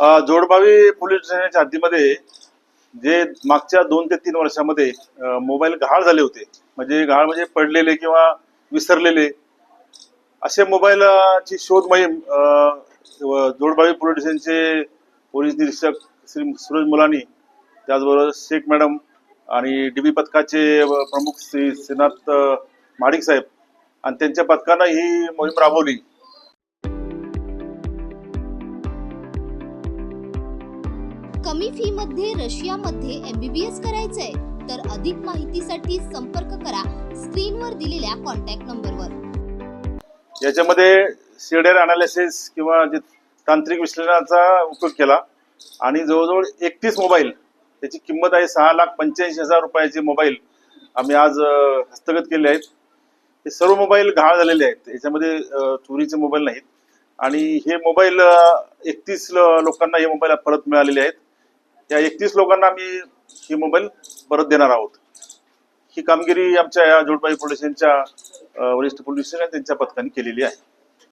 जोडबावी police स्टेशनच्या हद्दीमध्ये जे मागच्या दोन ते तीन वर्षामध्ये मोबाईल गहाळ झाले होते. म्हणजे गहाळ म्हणजे पडलेले किंवा विसरलेले. असे मोबाईलची शोध मोहीम जोडबावी पोलीस स्टेशनचे पोलीस निरीक्षक श्री सुरज मुलानी त्याचबरोबर शेख मॅडम आणि डीबी पथकाचे प्रमुख श्री श्रीनाथ माडिक साहेब आणि त्यांच्या पथकानं ही मोहीम राबवली. कमी फी मध्ये रशियामध्ये एमबीबीएस करायचंय तर अधिक माहितीसाठी संपर्क करा स्क्रीनवर दिलेल्या कॉन्टॅक्ट नंबरवर. याच्यामध्ये सीडेर अनालिसिस किंवा जे तांत्रिक विश्लेषणाचा उपयोग केला. आणि जवळजवळ एकतीस मोबाईल त्याची किंमत आहे सहा लाख पंच्याऐंशी हजार रुपयाचे मोबाईल आम्ही आज हस्तगत केले आहेत. हे सर्व मोबाईल गहाळ झालेले आहेत. याच्यामध्ये चोरीचे मोबाईल नाहीत. आणि हे मोबाईल एकतीस लोकांना हे मोबाईल परत मिळालेले आहेत. या एकतीस लोकांना आम्ही ही मोबाईल परत देणार आहोत. ही कामगिरी आमच्या या जोडबाई पोलिसांच्या वरिष्ठ पोलीस त्यांच्या पथकाने केलेली आहे.